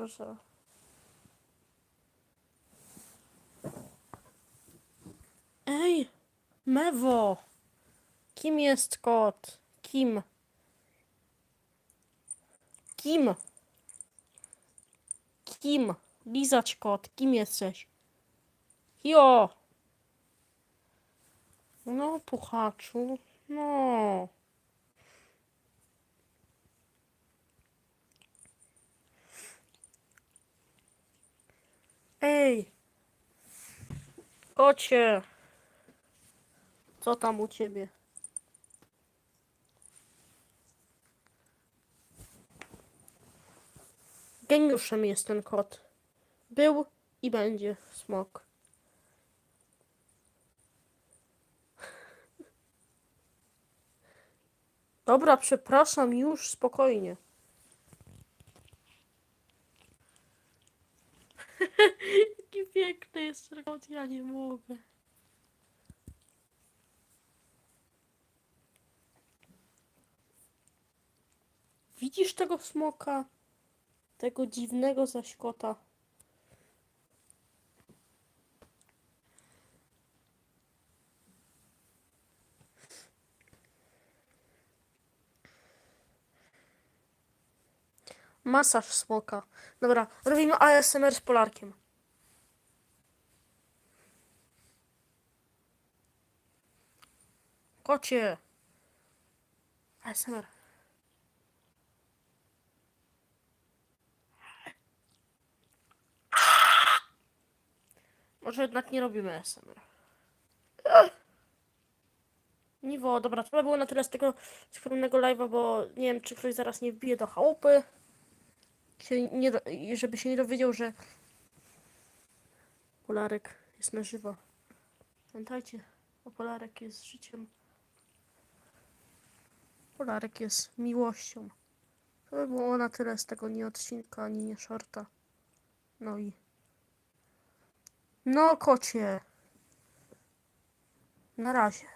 Dobrze. Ej, Mewo! Kim jest kot? Kim? Kim? Kim? Lizać kot, kim jesteś? Jo! No, puchaczu, no. Ej! Kocie! Co tam u ciebie? Geniuszem jest ten kot. Był i będzie smok. Dobra, przepraszam, już spokojnie. Jest kot, ja nie mogę. Widzisz tego smoka? Tego dziwnego zaś kota. Masaż smoka. Dobra, robimy ASMR z Polarkiem. Kocie. ASMR. Może jednak nie robimy ASMR. Niwo, dobra, to by było na tyle z tego skromnego live'a, bo nie wiem, czy ktoś zaraz nie wbije do chałupy. Się nie, żeby się nie dowiedział, że Polarek jest na żywo. Pamiętajcie, bo Polarek jest życiem. Polarek jest miłością. To by było na tyle z tego nie odcinka, ani nie shorta. No i... No kocie. Na razie.